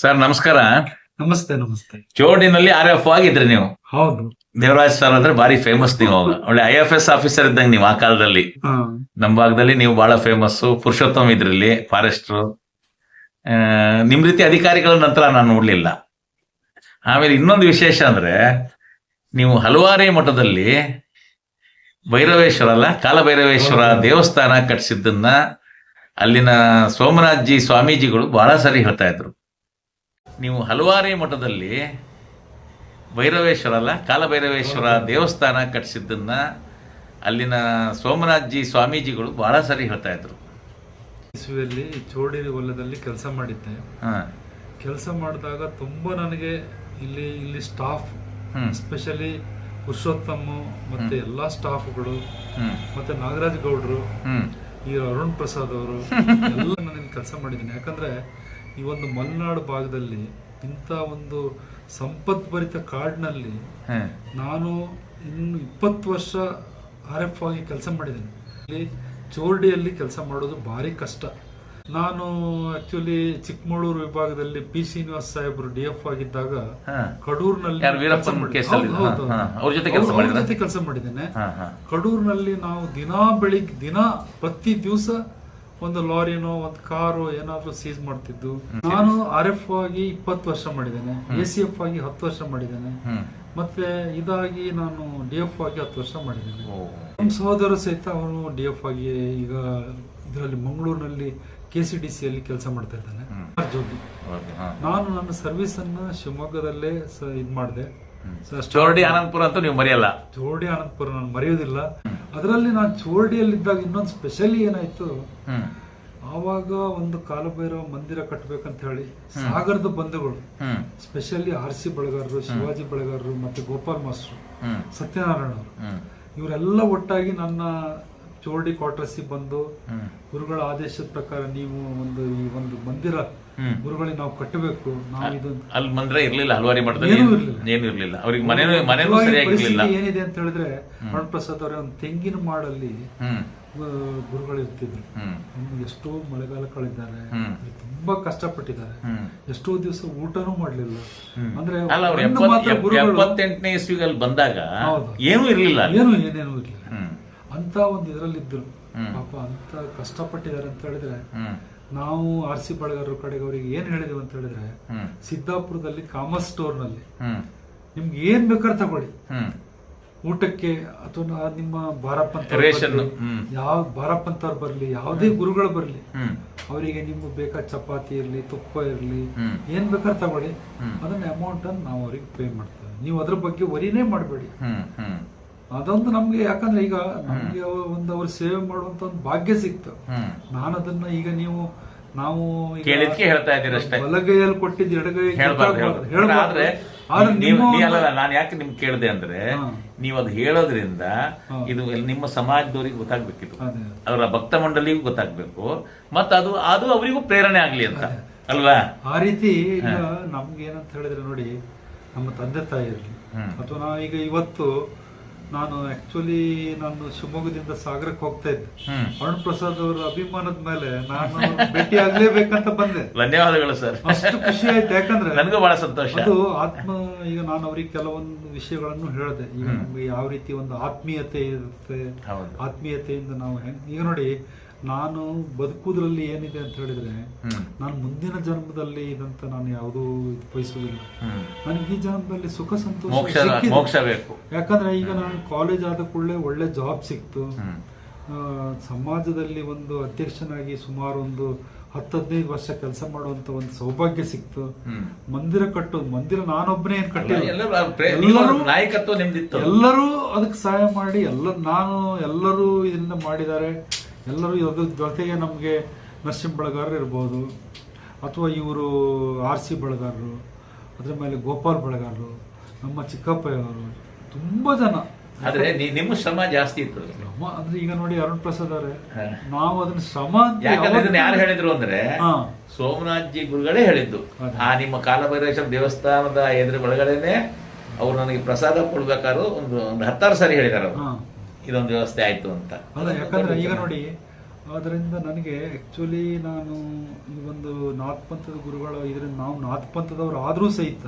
Sir ನಮಸ್ಕಾರ. ನಮಸ್ತೆ ನಮಸ್ತೆ. ಚೋಡಿನಲ್ಲಿ ಆರ್ ಎಫ್ ಆಗಿದ್ರಿ ನೀವು. ಹೌದು. ದೇವರಾಜ್ ಸರ್ ಅಂದ್ರೆ ಬಾರಿ ಫೇಮಸ್ ನೀವು ಅವಾಗ. ಒಳ್ಳೆ ಐ ಎಫ್ ಎಸ್ ಆಫೀಸರ್ ಇದ್ದಂಗೆ ನೀವು ಆ ಕಾಲದಲ್ಲಿ. ನಮ್ಮ ಭಾಗದಲ್ಲಿ ನೀವು ಬಹಳ ಫೇಮಸ್ ಪುರುಷೋತ್ತಮ್ ಇದ್ರಲ್ಲಿ ಫಾರೆಸ್ಟ್ರು. ನಿಮ್ ರೀತಿ ಅಧಿಕಾರಿಗಳ ನಂತರ ನಾನು ನೋಡ್ಲಿಲ್ಲ. ಆಮೇಲೆ ಇನ್ನೊಂದು ವಿಶೇಷ ಅಂದ್ರೆ ನೀವು ಹಲವಾರೇ ಮಠದಲ್ಲಿ ಭೈರವೇಶ್ವರ ಅಲ್ಲ ಕಾಲಭೈರವೇಶ್ವರ ದೇವಸ್ಥಾನ ಕಟ್ಸಿದ್ದನ್ನ ಅಲ್ಲಿನ ಸೋಮನಾಥ್ ಜಿ ಸ್ವಾಮೀಜಿಗಳು ಬಹಳ ಸರಿ ಹೇಳ್ತಾ ಇದ್ರು. ನೀವು ಹಲವಾರೇ ಮಠದಲ್ಲಿ ಭೈರವೇಶ್ವರ ಅಲ್ಲ ಕಾಲಭೈರವೇಶ್ವರ ದೇವಸ್ಥಾನ ಕಟ್ಟಿಸಿದ್ದನ್ನು ಅಲ್ಲಿನ ಸೋಮನಾಥ್ಜಿ ಸ್ವಾಮೀಜಿಗಳು ಬಹಳ ಸರಿ ಹೇಳ್ತಾ ಇದ್ರು. ಇಸುವಲ್ಲಿ ಚೋಡಿರಿ ಹೊಲದಲ್ಲಿ ಕೆಲಸ ಮಾಡಿದ್ದೆ. ಕೆಲಸ ಮಾಡಿದಾಗ ತುಂಬಾ ನನಗೆ ಇಲ್ಲಿ ಇಲ್ಲಿ ಸ್ಟಾಫ್ ಎಸ್ಪೆಷಲಿ ಪುರುಷೋತ್ತಮ ಮತ್ತೆ ಎಲ್ಲಾ ಸ್ಟಾಫ್ಗಳು ಮತ್ತೆ ನಾಗರಾಜ್ ಗೌಡ್ರು ಈ ಅರುಣ್ ಪ್ರಸಾದ್ ಅವರು ಎಲ್ಲ ನನಗೆ ಕೆಲಸ ಮಾಡಿದ್ದೀನಿ. ಯಾಕಂದ್ರೆ ಈ ಒಂದು ಮಲೆನಾಡು ಭಾಗದಲ್ಲಿ ಇಂಥ ಒಂದು ಸಂಪದ್ಭರಿತ ಕಾಡಿನಲ್ಲಿ ನಾನು ಇನ್ನು ಇಪ್ಪತ್ತು ವರ್ಷ ಆರ್ ಎಫ್ ಆಗಿ ಕೆಲಸ ಮಾಡಿದ್ದೇನೆ. ಇಲ್ಲಿ ಚೋರ್ಡಿಯಲ್ಲಿ ಕೆಲಸ ಮಾಡೋದು ಭಾರಿ ಕಷ್ಟ. ನಾನು ಆಕ್ಚುಲಿ ಚಿಕ್ಕಮಗಳೂರು ವಿಭಾಗದಲ್ಲಿ ಪಿ ಶ್ರೀನಿವಾಸ್ ಸಾಹೇಬರು ಡಿ ಎಫ್ ಆಗಿದ್ದಾಗ ಕಡೂರ್ನಲ್ಲಿ ಜೊತೆ ಕೆಲ್ಸ ಮಾಡಿದ್ದೇನೆ. ಕಡೂರ್ನಲ್ಲಿ ನಾವು ದಿನಾ ಬೆಳಿಗ್ಗೆ ದಿನ ಪ್ರತಿ ದಿವಸ ಒಂದು ಲಾರಿನೋ ಒಂದು ಕಾರು ಏನಾದ್ರೂ ಸೀಸ್ ಮಾಡ್ತಿದ್ದು. ನಾನು ಆರ್ ಎಫ್ ಆಗಿ ಇಪ್ಪತ್ತು ವರ್ಷ ಮಾಡಿದ್ದೇನೆ. ಎ ಸಿ ಎಫ್ ಆಗಿ ಹತ್ತು ವರ್ಷ ಮಾಡಿದ್ದೇನೆ. ಮತ್ತೆ ಇದಾಗಿ ನಾನು ಡಿ ಎಫ್ ಆಗಿ ಹತ್ತು ವರ್ಷ ಮಾಡಿದ್ದೇನೆ. ನಮ್ಮ ಸಹೋದರ ಸಹಿತ ಅವನು ಡಿ ಎಫ್ ಆಗಿ ಈಗ ಇದರಲ್ಲಿ ಮಂಗಳೂರಿನಲ್ಲಿ ಕೆ ಸಿ ಡಿ ಸಿಯಲ್ಲಿ ಕೆಲಸ ಮಾಡ್ತಾ ಇದ್ದಾನೆ. ಜೋಗಿ ನಾನು ನನ್ನ ಸರ್ವಿಸ್ ಅನ್ನ ಶಿವಮೊಗ್ಗದಲ್ಲೇ ಇದು ಮಾಡಿದೆ ಚೋರಡಿ ಆನಂದಪುರ ಅಂತ ನೀವು ಮರೆಯಲ್ಲ. ಚೋರ್ಡಿ ಆನಂದಪುರ ನಾನು ಮರೆಯೋದಿಲ್ಲ. ಅದರಲ್ಲಿ ನಾನು ಚೋರ್ಡಿಯಲ್ಲಿದ್ದಾಗ ಇನ್ನೊಂದು ಸ್ಪೆಷಲಿ ಏನಾಯ್ತು? ಆವಾಗ ಒಂದು ಕಾಲಭೈರವ ಮಂದಿರ ಕಟ್ಟಬೇಕಂತ ಹೇಳಿ ಸಾಗರದ ಬಂಧುಗಳು ಸ್ಪೆಷಲಿ ಆರ್ ಸಿ ಬಳಗಾರರು ಶಿವಾಜಿ ಬಳಗಾರರು ಮತ್ತೆ ಗೋಪಾಲ್ ಮಾಸ್ಟರ್ ಸತ್ಯನಾರಾಯಣ ಅವರು. ಇವರೆಲ್ಲ ಒಟ್ಟಾಗಿ ನನ್ನ ಚೋರ್ಡಿ ಕ್ವಾರ್ಟರ್ಸಿಗೆ ಬಂದು ಗುರುಗಳ ಆದೇಶದ ಪ್ರಕಾರ ನೀವು ಒಂದು ಈ ಒಂದು ಮಂದಿರ ಗುರುಗಳಿಗೆ ನಾವು ಕಟ್ಟಬೇಕು. ನಾವು ಇದು ಅಲ್ಲಿ ಬಂದ್ರೆ ಇರ್ಲಿಲ್ಲ ಹಲ್ವಾರಿ ಮಠದಲ್ಲಿ ಏನೂ ಇರ್ಲಿಲ್ಲ. ಏನು ಇರ್ಲಿಲ್ಲ. ಅವ್ರಿಗೆ ಮನೇನು ಮನೇನು ಪರಿಸ್ಥಿತಿ ಏನಿದೆ ಅಂತ ಹೇಳಿದ್ರೆ ಅರುಣ್ ಪ್ರಸಾದ್ ಅವರೇ ಒಂದು ತೆಂಗಿನ ಮಾಡಲ್ಲಿ ಹ್ಮ್. ಗುರುಗಳು ಇರ್ತಿದ್ರು. ಹ್ಮ್. ಎಷ್ಟೋ ಮಳೆಗಾಲ ಕಳೆದಿದ್ದಾರೆ. ತುಂಬಾ ಕಷ್ಟಪಟ್ಟಿದ್ದಾರೆ. ಹ್ಮ್. ಎಷ್ಟೋ ದಿವಸ ಊಟನೂ ಮಾಡ್ಲಿಲ್ಲ. ಅಂದ್ರೆ ಅಲ್ಲ ಅವ್ರು ಒಂದು ಮಾತ್ರ ಗುರುಗಳು. ಎಪ್ಪತ್ತೆಂಟನೇ ಇಸ್ವಿಗೆ ಅಲ್ಲಿ ಬಂದಾಗ ಹೌದು. ಏನೂ ಇರ್ಲಿಲ್ಲ. ಅಲ್ಲಿ. ಏನು ಏನೇನು ಇರ್ಲಿಲ್ಲ. ಹ್ಮ್. ಅಂತ ಒಂದು ಇದ್ರಲ್ಲಿ ಇದ್ರು ಹ್ಮ್. ಪಾಪ ಅಂತ ಕಷ್ಟಪಟ್ಟಿದ್ದಾರೆ ಅಂತ ಹೇಳಿದ್ರೆ ಹ್ಮ್. ನಾವು ಆರ್ ಸಿ ಬಳಗಾರರ ಕಡೆಗೆ ಅವ್ರಿಗೆ ಏನ್ ಹೇಳಿದ್ವಿ ಅಂತ ಹೇಳಿದ್ರೆ ಸಿದ್ದಾಪುರದಲ್ಲಿ ಕಾಮರ್ಸ್ ಸ್ಟೋರ್ನಲ್ಲಿ ಹ್ಮ್. ನಿಮ್ಗೆ ಏನ್ ಬೇಕಾದ್ರೆ ತಗೊಳ್ಳಿ. ಊಟಕ್ಕೆ ಅಥವಾ ನಿಮ್ಮ ಬಾರಪ್ಪಂತ ರೇಷನ್ ಯಾವ ಬಾರಪ್ಪಂತವ್ರು ಬರ್ಲಿ ಯಾವುದೇ ಗುರುಗಳು ಬರ್ಲಿ ಅವರಿಗೆ ನಿಮ್ಗೆ ಬೇಕಾದ ಚಪಾತಿ ಇರಲಿ ತುಪ್ಪ ಇರಲಿ ಏನ್ ಬೇಕಾದ್ರೆ ತಗೊಳ್ಳಿ. ಅದನ್ನ ಅಮೌಂಟ್ ಅನ್ನು ನಾವು ಅವ್ರಿಗೆ ಪೇ ಮಾಡ್ತೇವೆ. ನೀವು ಅದ್ರ ಬಗ್ಗೆ ವರಿನೇ ಮಾಡಬೇಡಿ. ಅದೊಂದು ನಮ್ಗೆ ಯಾಕಂದ್ರೆ ಈಗ ನಮ್ಗೆ ಒಂದು ಅವ್ರ ಸೇವೆ ಮಾಡುವಂತ ಒಂದು ಭಾಗ್ಯ ಸಿಕ್ತು. ನಾನು ಅದನ್ನ ಈಗ ನೀವು ನಾವು ಕೇಳಿದ್ಕೆ ಹೇಳ್ತಾ ಇದ್ದೀರಿ ಅಷ್ಟೇ. ಬಲಗೈಯಲ್ಲಿ ಕೊಟ್ಟಿದ್ ಎಡಗೈ. ಆದ್ರೆ ನಾನು ಯಾಕೆ ನಿಮ್ಗೆ ಕೇಳಿದೆ ಅಂದ್ರೆ. ನೀವು ಅದು ಹೇಳೋದ್ರಿಂದ ಇದು ನಿಮ್ಮ ಸಮಾಜದವರಿಗೆ ಗೊತ್ತಾಗ್ಬೇಕಿತ್ತು. ಅವರ ಭಕ್ತ ಮಂಡಳಿಗೂ ಗೊತ್ತಾಗ್ಬೇಕು. ಮತ್ತ ಅದು ಅದು ಅವರಿಗೂ ಪ್ರೇರಣೆ ಆಗ್ಲಿ ಅಂತ. ಅಲ್ವಾ? ಆ ರೀತಿ ನಮ್ಗೆ ಏನಂತ ಹೇಳಿದ್ರೆ ನೋಡಿ ನಮ್ಮ ತಂದೆ ತಾಯಿ ಇರಲಿ. ಅಥವಾ ನಾವೀಗ ಇವತ್ತು ನಾನು ಆಕ್ಚುಲಿ ನಾನು ಶಿವಮೊಗ್ಗದಿಂದ ಸಾಗರಕ್ಕೆ ಹೋಗ್ತಾ ಇದ್ದೆ. ಅರುಣ್ ಪ್ರಸಾದ್ ಅವರ ಅಭಿಮಾನದ ಮೇಲೆ ನಾನು ಭೇಟಿ ಆಗ್ಲೇಬೇಕಂತ ಬಂದೆ. ಧನ್ಯವಾದಗಳು ಸರ್. ಅಷ್ಟು ಖುಷಿ ಆಯ್ತು. ಯಾಕಂದ್ರೆ ನನಗೂ ಬಹಳ ಸಂತೋಷ. ಅದು ಆತ್ಮ ಈಗ ನಾನು ಅವ್ರಿಗೆ ಕೆಲವೊಂದು ವಿಷಯಗಳನ್ನು ಹೇಳಿದೆ. ಈಗ ನಮ್ಗೆ ಯಾವ ರೀತಿ ಒಂದು ಆತ್ಮೀಯತೆ ಇರುತ್ತೆ ಆತ್ಮೀಯತೆಯಿಂದ ನಾವು ಹೆಂಗ್ ಈಗ ನೋಡಿ ನಾನು ಬದುಕುದ್ರಲ್ಲಿ ಏನಿದೆ ಅಂತ ಹೇಳಿದ್ರೆ ನಾನು ಮುಂದಿನ ಜನ್ಮದಲ್ಲಿ ಇದಂತ ನಾನು ಯಾವುದೂ ಬಯಸುವುದಿಲ್ಲ ನನಗೆ ಈ ಜನ್ಮದಲ್ಲಿ ಸುಖ ಸಂತೋಷ ಬೇಕು. ಯಾಕಂದ್ರೆ ಈಗ ನಾನು ಕಾಲೇಜ್ ಆದ ಕೂಡಲೇ ಒಳ್ಳೆ ಜಾಬ್ ಸಿಕ್ತು. ಸಮಾಜದಲ್ಲಿ ಒಂದು ಅಧ್ಯಕ್ಷನಾಗಿ ಸುಮಾರು ಒಂದು ಹತ್ತು ಹದಿನೈದು ವರ್ಷ ಕೆಲಸ ಮಾಡುವಂತ ಒಂದು ಸೌಭಾಗ್ಯ ಸಿಕ್ತು. ಮಂದಿರ ಕಟ್ಟೋದು ಮಂದಿರ ನಾನೊಬ್ಬನೇ ಏನ್ ಕಟ್ಟಿಲ್ಲ. ನಾಯಕತ್ವ ಎಲ್ಲರೂ ಅದಕ್ಕೆ ಸಹಾಯ ಮಾಡಿ ಎಲ್ಲ ನಾನು ಎಲ್ಲರೂ ಇದನ್ನ ಮಾಡಿದ್ದಾರೆ. ಎಲ್ಲರೂ ಇವಾಗ ಜೊತೆಗೆ ನಮಗೆ ನರಸಿಂಹ ಬಳಗಾರರು ಇರ್ಬೋದು ಅಥವಾ ಇವರು ಆರ್ ಸಿ ಬಳಗಾರರು ಅದ್ರ ಮೇಲೆ ಗೋಪಾಲ್ ಬಳಗಾರರು ನಮ್ಮ ಚಿಕ್ಕಪ್ಪಯ್ಯವರು ತುಂಬ ಜನ ಆದ್ರೆ ನಿಮ್ಮ ಶ್ರಮ ಜಾಸ್ತಿ ಇತ್ತು ನಮ್ಮ ಅಂದ್ರೆ ಈಗ ನೋಡಿ ಅರುಣ್ ಪ್ರಸಾದ್ ಅವರೇ ನಾವು ಅದನ್ನ ಶ್ರಮ ಯಾಕಂದ್ರೆ ಯಾರು ಹೇಳಿದ್ರು ಅಂದ್ರೆ. ಸೋಮನಾಥ್ ಜಿ ಗುರುಗಳೇ ಹೇಳಿದ್ದು. ಆ ನಿಮ್ಮ ಕಾಲಭೈರೇಶ್ವರ ದೇವಸ್ಥಾನದ ಎದುರು ಒಳಗಡೆನೆ ಅವ್ರು ನನಗೆ ಪ್ರಸಾದ ಕೊಡ್ಬೇಕಾದ್ರು ಒಂದು ಒಂದು ಹತ್ತಾರು ಸಾರಿ ಹೇಳಿದಾರೆ ಅವರು. ಇದೊಂದು ವ್ಯವಸ್ಥೆ ಆಯ್ತು ಅಂತ. ಅಲ್ಲ ಯಾಕಂದ್ರೆ ಈಗ ನೋಡಿ ಅದರಿಂದ ನನಗೆ ಆ್ಯಕ್ಚುಲಿ ನಾನು ಈ ಒಂದು ನಾಥ್ ಪಂಥದ ಗುರುಗಳು ಇದರಿಂದ ನಾವು ನಾಥ್ ಪಂಥದವ್ರು ಆದರೂ ಸಹಿತ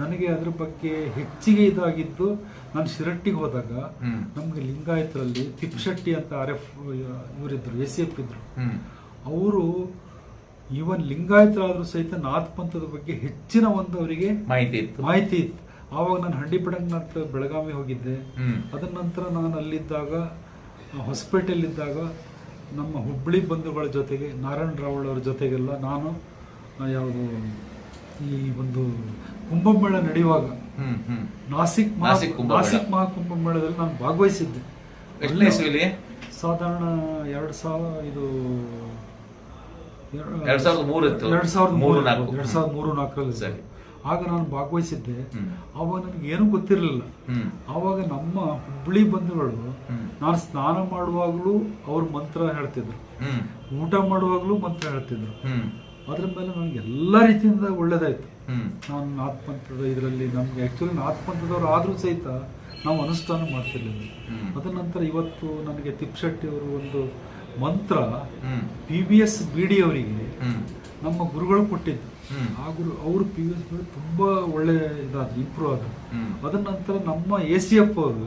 ನನಗೆ ಅದ್ರ ಬಗ್ಗೆ ಹೆಚ್ಚಿಗೆ ಇದಾಗಿದ್ದು ನಾನು ಶಿರಟ್ಟಿಗೆ ಹೋದಾಗ ನಮ್ಗೆ ಲಿಂಗಾಯತರಲ್ಲಿ ತಿಪ್ಶೆಟ್ಟಿ ಅಂತ ಆರ್ ಎಫ್ ಇವರಿದ್ದರು ಎಸ್ ಎಫ್ ಇದ್ರು. ಅವರು ಈವನ್ ಲಿಂಗಾಯತರಾದರೂ ಸಹಿತ ನಾಥ್ ಪಂಥದ ಬಗ್ಗೆ ಹೆಚ್ಚಿನ ಒಂದು ಅವರಿಗೆ ಮಾಹಿತಿ ಇತ್ತು. ಮಾಹಿತಿ ಇತ್ತು. ಆವಾಗ ನಾನು ಹಂಡಿಪಡಂಗ್ನಾಥ್ ಬೆಳಗಾವಿ ಹೋಗಿದ್ದೆ ಅದರ ನಂತರ ನಾನು ಅಲ್ಲಿದ್ದಾಗ ಹೊಸಪೇಟೆಯಲ್ಲಿದ್ದಾಗ ನಮ್ಮ ಹುಬ್ಬಳ್ಳಿ ಬಂಧುಗಳ ಜೊತೆಗೆ ನಾರಾಯಣ ರಾವಳ್ ಅವರ ಜೊತೆಗೆಲ್ಲ ನಾನು ಯಾವುದು ಈ ಒಂದು ಕುಂಭಮೇಳ ನಡೆಯುವಾಗ ನಾಸಿಕ್ ನಾಸಿಕ್ ಕುಂಭಮೇಳ. ನಾಸಿಕ್ ಮಹಾಕುಂಭಮೇಳದಲ್ಲಿ ನಾನು ಭಾಗವಹಿಸಿದ್ದೆ ಸಾಧಾರಣ ಎರಡು ಸಾವಿರ ಇದು ಎರಡ್ ಸಾವಿರದ ಮೂರು ಇತ್ತು. ಎರಡು ಸಾವಿರದ ಮೂರು ಮೂರು ನಾಲ್ಕು. ಎರಡು ಸಾವಿರದ ಮೂರು ನಾಲ್ಕರಲ್ಲಿ ಸರಿ. ಆಗ ನಾನು ಭಾಗವಹಿಸಿದ್ದೆ. ಅವಾಗ ಆವಾಗ ನನಗೆ ಏನು ಗೊತ್ತಿರಲಿಲ್ಲ. ಆವಾಗ ನಮ್ಮ ಹುಬ್ಬಳ್ಳಿ ಬಂಧುಗಳು ನಾನು ಸ್ನಾನ ಮಾಡುವಾಗಲೂ ಅವ್ರ ಮಂತ್ರ ಹೇಳ್ತಿದ್ರು. ಊಟ ಮಾಡುವಾಗಲೂ ಮಂತ್ರ ಹೇಳ್ತಿದ್ರು. ಅದ್ರ ಮೇಲೆ ನನಗೆ ಎಲ್ಲ ರೀತಿಯಿಂದ ಒಳ್ಳೇದಾಯ್ತು. ನಾನು ನಾಥ ಪಂಥದ ಇದರಲ್ಲಿ ನಮ್ಗೆ ಆ್ಯಕ್ಚುಲಿ ನಾಥ ಪಂಥದವ್ರು ಆದರೂ ಸಹಿತ ನಾವು ಅನುಷ್ಠಾನ ಮಾಡ್ತಿರ್ಲಿಲ್ಲ. ಅದನಂತರ ಅದರ ನಂತರ ಇವತ್ತು ನನಗೆ ತಿಪ್ಪಶೆಟ್ಟಿ ಅವರು ಒಂದು ಮಂತ್ರ P B S B D ಅವರಿಗೆ ನಮ್ಮ ಗುರುಗಳು ಕೊಟ್ಟಿದ್ದು. ಗುರು ಅವರು ಪಿ ಯು ಎಸ್ ತುಂಬ ಒಳ್ಳೆ ಇದಾದ್ರು ಇಂಪ್ರೂವ್ ಆದ್ರು. ಅದನ್ನ ನಂತರ ನಮ್ಮ ಎ ಸಿ ಎಫ್ ಅವರು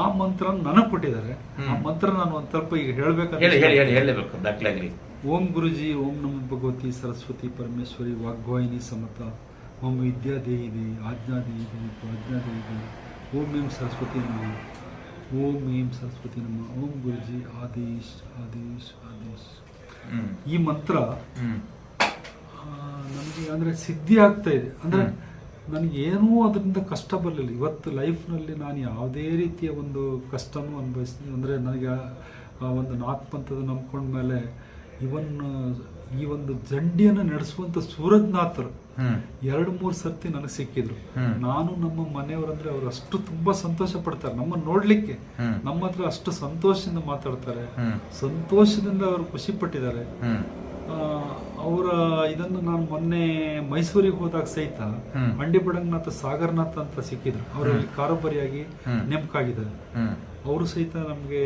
ಆ ಮಂತ್ರ ನನಗೆ ಕೊಟ್ಟಿದ್ದಾರೆ. ಆ ಮಂತ್ರ ನಾನು ಒಂದ್ ಸ್ವಲ್ಪ ಈಗ ಹೇಳಿ ಹೇಳಿ ಹೇಳಿ ಹೇಳ್ಬೇಕಂತ ಓಂ ಗುರುಜಿ ಓಂ ನಮ ಭಗವತಿ ಸರಸ್ವತಿ ಪರಮೇಶ್ವರಿ ವಾಗ್ವಾಹಿನಿ ಸಮತ. ಓಂ ವಿದ್ಯಾ ದೇವಿ ಆಜ್ಞಾ ದೇವಿ ಪ್ರಾಜ್ಞಾ ದೇವಿ ಓಂ ಏಂ ಸರಸ್ವತಿ ನಮ. ಓಂ ಏಂ ಸರಸ್ವತಿ ನಮಃ. ಓಂ ಗುರುಜಿ ಆದೇಶ್ ಆದೇಶ್ ಆದೇಶ್. ಈ ಮಂತ್ರ ನನಗೆ ಅಂದರೆ ಸಿದ್ಧಿ ಆಗ್ತಾ ಇದೆ. ಅಂದರೆ ನನಗೇನೂ ಅದರಿಂದ ಕಷ್ಟ ಬರಲಿಲ್ಲ. ಇವತ್ತು ಲೈಫ್ನಲ್ಲಿ ನಾನು ಯಾವುದೇ ರೀತಿಯ ಒಂದು ಕಷ್ಟನೂ ಅನುಭವಿಸ್ತೀನಿ. ಅಂದರೆ ನನಗೆ ಆ- ಒಂದು ನಾಲ್ಕು ಪಂಥದ ನಂಬ್ಕೊಂಡ್ಮೇಲೆ ಇವನ್ ಈ ಒಂದು ಜಂಡಿಯನ್ನು ನಡೆಸುವಂಥ ಸೂರಜ್ನಾಥರು ಎರಡು ಮೂರು ಸರ್ತಿ ನನಗೆ ಸಿಕ್ಕಿದ್ರು. ನಾನು ನಮ್ಮ ಮನೆಯವರಂದ್ರೆ ಅವರು ಅಷ್ಟು ತುಂಬಾ ಸಂತೋಷ ಪಡ್ತಾರೆ. ನಮ್ಮನ್ನು ನೋಡ್ಲಿಕ್ಕೆ. ನಮ್ಮ ಹತ್ರ ಅಷ್ಟು ಸಂತೋಷದಿಂದ ಮಾತಾಡ್ತಾರೆ. ಸಂತೋಷದಿಂದ ಅವರು ಖುಷಿ ಪಟ್ಟಿದ್ದಾರೆ. ಆ, ಅವರ ಇದನ್ನು ನಾನು ಮೊನ್ನೆ ಮೈಸೂರಿಗೆ ಹೋದಾಗ ಸಹಿತ ಹ್ಮ್. ಅಂಡಿಬಡಂಗ್ನಾಥ ಸಾಗರ್ನಾಥ್ ಅಂತ ಸಿಕ್ಕಿದ್ರು. ಅವರು ಕಾರೋಬರಿಯಾಗಿ. ನೇಮಕಾಗಿದ್ದಾರೆ ಅವರು ಸಹಿತ ನಮಗೆ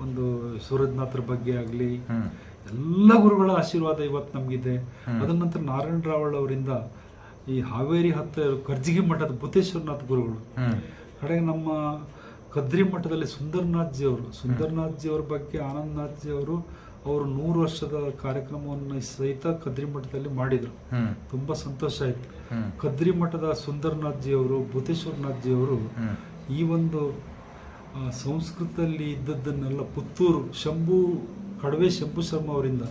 ಒಂದು ಸೂರಜ್ನಾಥರ ಬಗ್ಗೆ ಆಗಲಿ ಎಲ್ಲ ಗುರುಗಳ ಆಶೀರ್ವಾದ ಇವತ್ತು ನಮಗಿದೆ. ಅದ ನಂತರ ನಾರಾಯಣ ರಾವಳ್ ಅವರಿಂದ ಈ ಹಾವೇರಿ ಹತ್ತಿರ ಕರ್ಜಿಗಿ ಮಠದ ಭೂತೇಶ್ವರನಾಥ್ ಗುರುಗಳು. ಕಡೆಗೆ ನಮ್ಮ ಕದ್ರಿ ಮಠದಲ್ಲಿ ಸುಂದರ್ನಾಥ್ ಜಿ ಅವರು ಸುಂದರ್ನಾಥ್ ಜಿ ಅವ್ರ ಬಗ್ಗೆ ಆನಂದ್ನಾಥ್ ಜಿ ಅವರು ಅವರು ನೂರು ವರ್ಷದ ಕಾರ್ಯಕ್ರಮವನ್ನು ಸಹಿತ ಕದ್ರಿ ಮಠದಲ್ಲಿ ಮಾಡಿದರು. ತುಂಬ ಸಂತೋಷ ಆಯಿತು. ಕದ್ರಿ ಮಠದ ಸುಂದರ್ನಾಥ್ ಜಿ ಅವರು ಭೂತೇಶ್ವರನಾಥ್ ಜಿ ಅವರು ಈ ಒಂದು ಸಂಸ್ಕೃತದಲ್ಲಿ ಇದ್ದದ್ದನ್ನೆಲ್ಲ ಪುತ್ತೂರು ಶಂಭು ಕಡವೆ ಶಂಭು ಶರ್ಮ ಅವರಿಂದ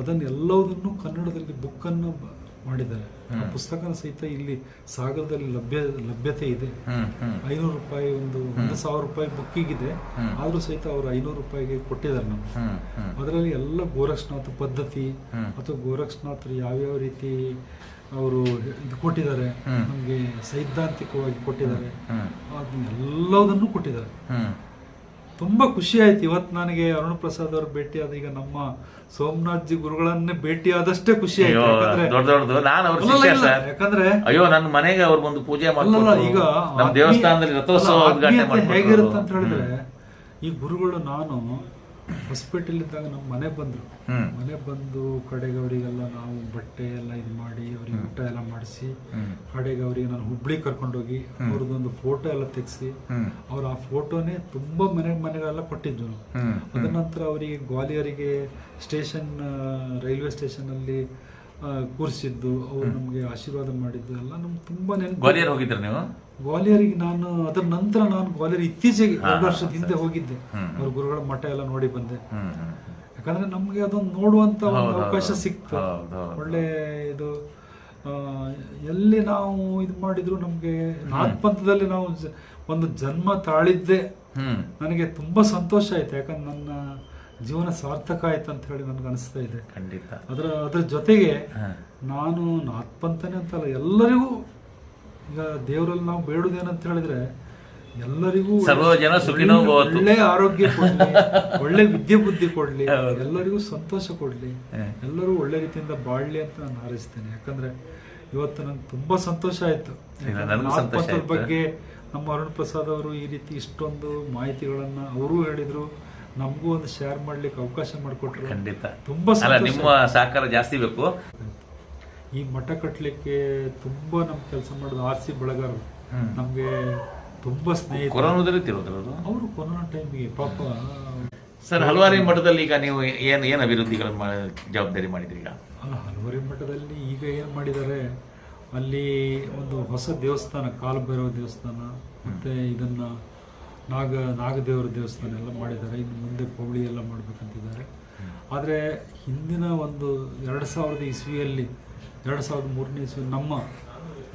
ಅದನ್ನೆಲ್ಲವುದನ್ನು ಕನ್ನಡದಲ್ಲಿ ಬುಕ್ಕನ್ನು ಮಾಡಿದ್ದಾರೆ. ಆ ಪುಸ್ತಕನ ಸಹಿತ ಇಲ್ಲಿ ಸಾಗರದಲ್ಲಿ ಲಭ್ಯ ಲಭ್ಯತೆ ಇದೆ. ಐನೂರು ರೂಪಾಯಿ ಒಂದು ಒಂದು ಸಾವಿರ ರೂಪಾಯಿ ಬುಕ್ಕಿಗಿದೆ. ಇದೆ ಆದರೂ ಸಹಿತ ಅವರು ಐನೂರು ರೂಪಾಯಿಗೆ ಕೊಟ್ಟಿದ್ದಾರೆ ನಮ್ಗೆ. ಅದರಲ್ಲಿ ಎಲ್ಲ ಗೋರಕ್ಷನಾಥ ಪದ್ಧತಿ. ಅಥವಾ ಗೋರಕ್ಷನಾಥರು ಯಾವ್ಯಾವ ರೀತಿ ಅವರು ಇದು ಕೊಟ್ಟಿದ್ದಾರೆ. ನಮಗೆ ಸೈದ್ಧಾಂತಿಕವಾಗಿ ಕೊಟ್ಟಿದ್ದಾರೆ. ಅದನ್ನೆಲ್ಲದನ್ನು ಕೊಟ್ಟಿದ್ದಾರೆ. ತುಂಬಾ ಖುಷಿ ಆಯ್ತು. ಇವತ್ತು ನನಗೆ ಅರುಣ್ ಪ್ರಸಾದ್ ಅವರು ಆದ ಈಗ ನಮ್ಮ ಸೋಮನಾಥ್ ಜಿ ಗುರುಗಳನ್ನೇ ಭೇಟಿಯಾದಷ್ಟೇ ಖುಷಿ ಆಯ್ತು. ಅಯ್ಯೋ ಯಾಕಂದ್ರೆ ದೊಡ್ಡ ದೊಡ್ಡದು. ನಾನು ಅವ್ರ ಶಿಷ್ಯ ಸರ್. ಯಾಕಂದ್ರೆ ಅಯ್ಯೋ ನನ್ನ ಮನೆಗೆ ಅವ್ರು ಬಂದು ಪೂಜೆ ಅಲ್ಲಲ್ಲ ಮಾಡ್ಕೊಂಡು ಈಗ ನಮ್ಮ ದೇವಸ್ಥಾನದಲ್ಲಿ ರಥೋತ್ಸವ ಉದ್ಘಾಟನೆ ಹೇಗಿರುತ್ತೆ ಅಂತ ಹೇಳಿದ್ರೆ ಈ ಗುರುಗಳು ನಾನು ಹಾಸ್ಪಿಟಲ್ ಇದ್ದಾಗ ನಮ್ಮ ಮನೆ ಬಂದ್ರು. ಮನೆ ಬಂದು ಕಡೆಗೆ ಅವರಿಗೆಲ್ಲ ನಾವು ಬಟ್ಟೆ ಎಲ್ಲ ಇದು ಮಾಡಿ ಅವ್ರಿಗೆ ಊಟ ಎಲ್ಲ ಮಾಡಿಸಿ ಕಡೆಗೆ ಅವರಿಗೆ ನಾನು ಹುಬ್ಳಿ ಕರ್ಕೊಂಡೋಗಿ ಅವ್ರದ್ದೊಂದು ಫೋಟೋ ಎಲ್ಲ ತೆಗೆಸಿ ಅವ್ರ ಆ ಫೋಟೋನೇ ತುಂಬಾ ಮನೆ ಮನೆಗಳೆಲ್ಲ ಹ್ಮ್. ಅದ ನಂತರ ಅವರಿಗೆ ಗ್ವಾಲಿಯರಿಗೆ ಸ್ಟೇಷನ್ ರೈಲ್ವೆ ಸ್ಟೇಷನ್ ಅಲ್ಲಿ ಕೂರಿಸಿದ್ದು ಅವರು ನಮಗೆ ಆಶೀರ್ವಾದ ಮಾಡಿದ್ದು ಎಲ್ಲ ನಮ್ಗೆ ತುಂಬಾ ನೆನಪು. ಗ್ವಾಲಿಯರ್ ಹೋಗಿದ್ರು ನೀವು? ಗ್ವಾಲಿಯರಿಗೆ ನಾನು ಅದರ ನಂತರ ನಾನು ಗ್ವಾಲಿಯರ್ ಇತ್ತೀಚೆಗೆ ಎರಡು ವರ್ಷದ ಹಿಂದೆ ಹೋಗಿದ್ದೆ. ಅವ್ರ ಗುರುಗಳ ಮಠ ಎಲ್ಲ ನೋಡಿ ಬಂದೆ. ಯಾಕಂದ್ರೆ ನಮ್ಗೆ ಅದೊಂದು ನೋಡುವಂತ ಒಂದು ಅವಕಾಶ. ಸಿಕ್ತು. ಒಳ್ಳೆ ಇದು ಎಲ್ಲಿ ನಾವು ಇದು ಮಾಡಿದ್ರು ನಮ್ಗೆ ನಾಲ್ಕು ಪಂಥದಲ್ಲಿ ನಾವು ಒಂದು ಜನ್ಮ ತಾಳಿದ್ದೆ. ನನಗೆ ತುಂಬಾ ಸಂತೋಷ ಆಯ್ತು. ಯಾಕಂದ್ರೆ ನನ್ನ ಜೀವನ ಸಾರ್ಥಕ ಆಯ್ತು ಅಂತ ಹೇಳಿ ನನ್ಗೆ ಅನಿಸ್ತಾ ಇದೆ. ಖಂಡಿತ. ಅದರ ಅದ್ರ ಜೊತೆಗೆ ನಾನು ನಾತ್ಪಂತನೇ ಅಂತಲ್ಲ ಎಲ್ಲರಿಗೂ ಈಗ ದೇವರಲ್ಲಿ ನಾವು ಬೇಡುದೇನಂತ ಹೇಳಿದ್ರೆ ಎಲ್ಲರಿಗೂ ಒಳ್ಳೆ- ಸರ್ವ ಜನ ಸುಖಿನೋ ಒಳ್ಳೆ- ಭವಂತು. ಒಳ್ಳೆ ಆರೋಗ್ಯ ಕೊಡ್ಲಿ ಒಳ್ಳೆ ವಿದ್ಯೆ ಬುದ್ಧಿ ಕೊಡ್ಲಿ ಎಲ್ಲರಿಗೂ ಸಂತೋಷ ಕೊಡ್ಲಿ. ಎಲ್ಲರೂ ಒಳ್ಳೆ ರೀತಿಯಿಂದ ಬಾಳ್ಲಿ ಅಂತ ನಾನು ಹಾರೈಸ್ತೇನೆ ಯಾಕಂದ್ರೆ ಇವತ್ತು ನಂಗೆ ತುಂಬಾ ಸಂತೋಷ ಆಯ್ತು ಇಲ್ಲ, ನನಗೂ ನಾಥ್ ಸಂತೋಷ ಪಂಥದ ಆಯ್ತು. ಬಗ್ಗೆ ನಮ್ಮ ಅರುಣ್ ಪ್ರಸಾದ್ ಅವರು ಈ ರೀತಿ ಇಷ್ಟೊಂದು ಮಾಹಿತಿಗಳನ್ನ ಅವರು ಹೇಳಿದ್ರು ನಮಗೂ ಒಂದು ಶೇರ್ ಮಾಡ್ಲಿಕ್ಕೆ ಅವಕಾಶ ಮಾಡಿಕೊಟ್ರು ಖಂಡಿತ ತುಂಬಾ ಅಲ್ಲ ಸಂತೋಷ. ನಿಮ್ಮ ಸಹಕಾರ ಜಾಸ್ತಿ ಬೇಕು ಈ ಮಠ ಕಟ್ಟಲಿಕ್ಕೆ ತುಂಬಾ ನಮ್ಮ ಕೆಲಸ ಮಾಡಿದ ಆರ್ ಸಿ ಬೆಳಗಾರರು ನಮಗೆ ತುಂಬಾ ಸ್ನೇಹಿತರು. ಅವರು ಕೊರೋನಾ ಟೈಮಿಗೆ ಪಾಪ. ಸರ್ ಹಲವಾರು ಮಠದಲ್ಲಿ ಈಗ ನೀವು ಏನು ಏನು ಅಭಿವೃದ್ಧಿಗಳನ್ನು ಮಾ- ಜವಾಬ್ದಾರಿ ಮಾಡಿದ್ರಿ ಈಗ? ಅಲ್ಲ ಹಲವರಿ ಮಠದಲ್ಲಿ ಈಗ ಏನು ಮಾಡಿದ್ದಾರೆ ಅಲ್ಲಿ ಒಂದು ಹೊಸ ದೇವಸ್ಥಾನ ಕಾಲಭೈರವ ದೇವಸ್ಥಾನ ಮತ್ತೆ ಇದನ್ನ ನಾಗ ನಾಗದೇವರ ದೇವಸ್ಥಾನ ಎಲ್ಲ ಮಾಡಿದ್ದಾರೆ. ಇನ್ನು ಮುಂದೆ ಪೌಳಿ ಎಲ್ಲ ಮಾಡಬೇಕಂತಿದ್ದಾರೆ. ಆದರೆ ಹಿಂದಿನ ಒಂದು ಎರಡು ಸಾವಿರದ ಇಸ್ವಿಯಲ್ಲಿ ಎರಡು ಸಾವಿರದ ಮೂರನೇ ಇಸ್ವಿ ನಮ್ಮ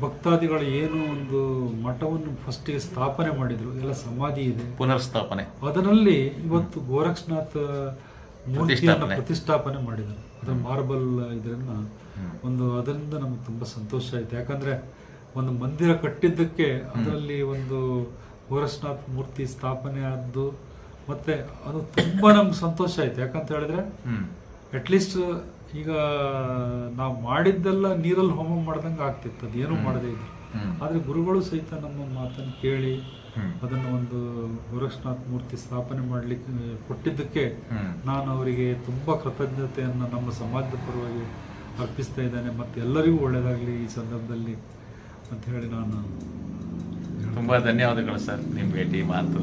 ಭಕ್ತಾದಿಗಳು ಏನು ಒಂದು ಮಠವನ್ನು ಫಸ್ಟಿಗೆ ಸ್ಥಾಪನೆ ಮಾಡಿದರು. ಎಲ್ಲ ಸಮಾಧಿ ಇದೆ. ಪುನರ್ಸ್ಥಾಪನೆ. ಅದರಲ್ಲಿ ಇವತ್ತು ಗೋರಕ್ಷನಾಥ್ ಮೂರ್ತಿಯನ್ನು ಪ್ರತಿಷ್ಠಾಪನೆ. ಮಾಡಿದರು ಅದರ ಮಾರ್ಬಲ್ ಇದರನ್ನ ಒಂದು ಅದರಿಂದ ನಮಗೆ ತುಂಬ ಸಂತೋಷ ಆಯಿತು. ಯಾಕಂದರೆ ಒಂದು ಮಂದಿರ ಕಟ್ಟಿದ್ದಕ್ಕೆ ಅದರಲ್ಲಿ ಒಂದು ಗೋರಕ್ಷನಾಥ್ ಮೂರ್ತಿ ಸ್ಥಾಪನೆ ಆದ್ದು ಮತ್ತೆ ಅದು ತುಂಬಾ ನಮ್ಗೆ ಸಂತೋಷ ಆಯ್ತು. ಯಾಕಂತ ಹೇಳಿದ್ರೆ ಅಟ್ಲೀಸ್ಟ್ ಈಗ ನಾವು ಮಾಡಿದ್ದೆಲ್ಲ ನೀರಲ್ಲಿ ಹೋಮ ಮಾಡ್ದಂಗೆ ಆಗ್ತಿತ್ತು. ಅದೇನು ಮಾಡದೇ ಇದ್ರು. ಆದ್ರೆ ಗುರುಗಳು ಸಹಿತ ನಮ್ಮ ಮಾತನ್ನು ಕೇಳಿ. ಅದನ್ನು ಒಂದು ಗೋರಕ್ಷನಾಥ್ ಮೂರ್ತಿ ಸ್ಥಾಪನೆ ಮಾಡಲಿಕ್ಕೆ ಕೊಟ್ಟಿದ್ದಕ್ಕೆ ನಾನು ಅವರಿಗೆ ತುಂಬಾ ಕೃತಜ್ಞತೆಯನ್ನು ನಮ್ಮ ಸಮಾಜದ ಪರವಾಗಿ ಅರ್ಪಿಸ್ತಾ ಇದ್ದೇನೆ. ಮತ್ತೆ ಎಲ್ಲರಿಗೂ ಒಳ್ಳೆಯದಾಗಲಿ ಈ ಸಂದರ್ಭದಲ್ಲಿ ಅಂತ ಹೇಳಿ ನಾನು ತುಂಬಾ ಧನ್ಯವಾದಗಳು ಸರ್ ನಿಮ್ಮ ಭೇಟಿ ಮಾತು.